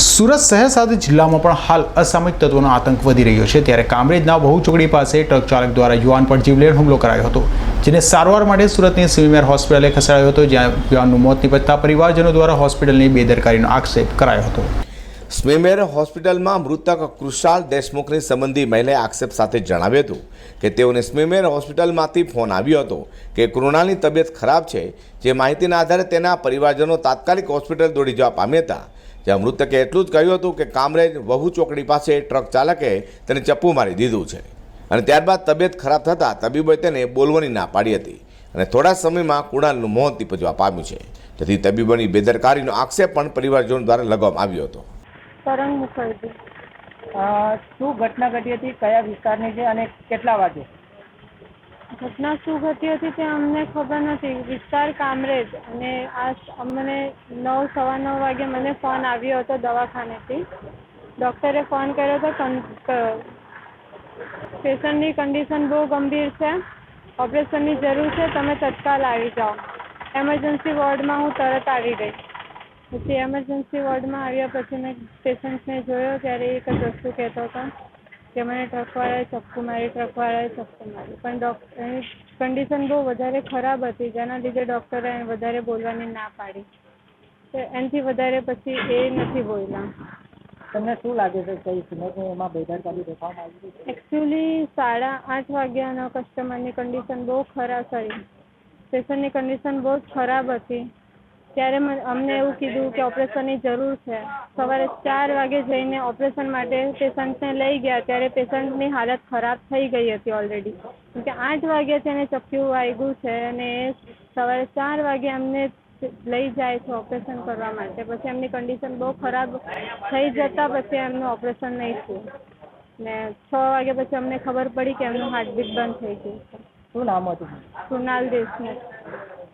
સુરત શહેર સાથે જિલ્લામાં પણ હાલ અસામયિક તત્વોનો આતંક વધી રહ્યો છે. ત્યારે કામરેજના બહુ ચોકડી પાસે ટ્રક ચાલક દ્વારા યુવાન પર જીવલેણ હુમલો કરાયો હતો, જેને સારવાર માટે સુરતની સિવિમેર હોસ્પિટલે ખસેડાયો હતો, જ્યાં યુવાનનું મોત નિપજતા પરિવારજનો દ્વારા હોસ્પિટલની બેદરકારીનો આક્ષેપ કરાયો હતો. સ્વિમેર હોસ્પિટલમાં મૃતક કૃષાલ દેશમુખની સંબંધી મહિલાએ આક્ષેપ સાથે જણાવ્યું હતું કે તેઓને સ્વિમેર હોસ્પિટલમાંથી ફોન આવ્યો હતો કે કૃણાલની તબિયત ખરાબ છે, જે માહિતીના આધારે તેના પરિવારજનો તાત્કાલિક હોસ્પિટલ દોડી જવા પામ્યા હતા. જ્યાં મૃતકે એટલું જ કહ્યું હતું કે કામરેજ વહુ ચોકડી પાસે ટ્રક ચાલકે તેને ચપ્પુ મારી દીધું છે. અને ત્યારબાદ તબિયત ખરાબ થતાં તબીબોએ તેને બોલવાની ના પાડી હતી. અને થોડા સમયમાં કુણાલનું મોત નીપજવા પામ્યું છે. તેથી તબીબોની બેદરકારીનો આક્ષેપ પણ પરિવારજનો દ્વારા લગાવવામાં આવ્યો હતો. શું ઘટના ઘટી હતી, કયા વિસ્તારની છે અને કેટલા વાગે? ઘટના શું ઘટી હતી તે અમને ખબર નથી. વિસ્તાર કામરેજ અને આ અમને નવ, સવા નવ વાગે મને ફોન આવ્યો હતો દવાખાનેથી. ડૉક્ટરે ફોન કર્યો હતો પેશન્ટની કન્ડિશન બહુ ગંભીર છે. ઓપરેશનની જરૂર છે. તમે તત્કાલ આવી જાઓ. એમરજન્સી વોર્ડમાં હું તરત આવી ગઈ. પછી એમરજન્સી વોર્ડમાં આવ્યા પછી મેં પેશન્ટને જોયો ત્યારે એક જ વસ્તુ કહેતો હતો. કે મને ટ્રકવાળાએ ચપ્પુ મારી ટ્રકવાળાએ ચપ્પુ મારી. પણ ડૉક્ટર એની કન્ડિશન બહુ વધારે ખરાબ હતી જેના લીધે ડૉક્ટરે વધારે બોલવાની ના પાડી. તો એનાથી વધારે પછી એ નથી બોલ્યા. તમને શું લાગે છે કઈ એમાં બેદરકારી દેખાવામાં આવી છે? એકચ્યુઅલી સાડા આઠ વાગ્યાનો કસ્ટમરની કન્ડિશન બહુ ખરાબ સોરી પેશન્ટની કન્ડિશન બહુ જ ખરાબ હતી. ત્યારે અમને એવું કીધું કે ઓપરેશનની જરૂર છે. સવારે ચાર વાગે જઈને ઓપરેશન માટે પેશન્ટને લઈ ગયા. ત્યારે પેશન્ટની હાલત ખરાબ થઈ ગઈ હતી ઓલરેડી કેમ કે આઠ વાગે તેને ચપ્યું વાગ્યું છે અને સવારે ચાર વાગે અમને લઈ જાય છે ઓપરેશન કરવા માટે. પછી એમની કન્ડિશન બહુ ખરાબ થઈ જતાં પછી એમનું ઓપરેશન નહીં થયું. ને છ વાગે પછી અમને ખબર પડી કે એમનું હાર્ટબીટ બંધ થઈ ગયું શું નામ હતું? કૃણાલ દેશમુખ.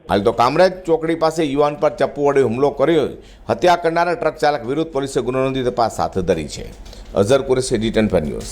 હાલ તો કામરેજ ચોકડી પાસે યુવાન પર ચપ્પુ વડે હુમલો કર્યો હત્યા કરનારા ટ્રક ચાલક વિરુદ્ધ પોલીસે ગુનો નોંધી તપાસ હાથ ધરી છે. અઝર કુરેશી, જી પર ન્યૂઝ.